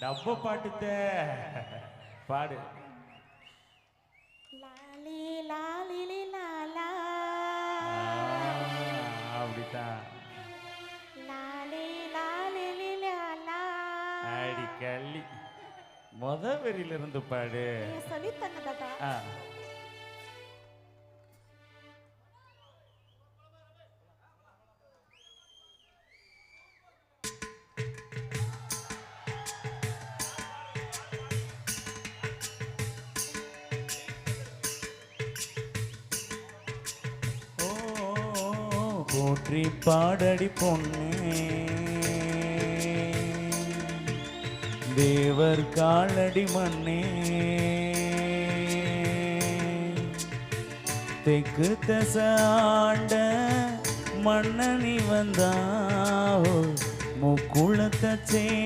டப்ப பாட்டுத்த. பாடு. லாலி லாலிலி லாலா அப்படித்தான். லாலி லாலிலி லாலா அடி கள்ளி முத வரியில இருந்து பாடு. நீங்க சொல்லித்தங்க தாத்தா. போற்றி பாடடி பொண்ணே. தேவர் காலடி மண்ணே தெற்கு தச ஆண்ட மன்னனி வந்தா முக்குளத்தை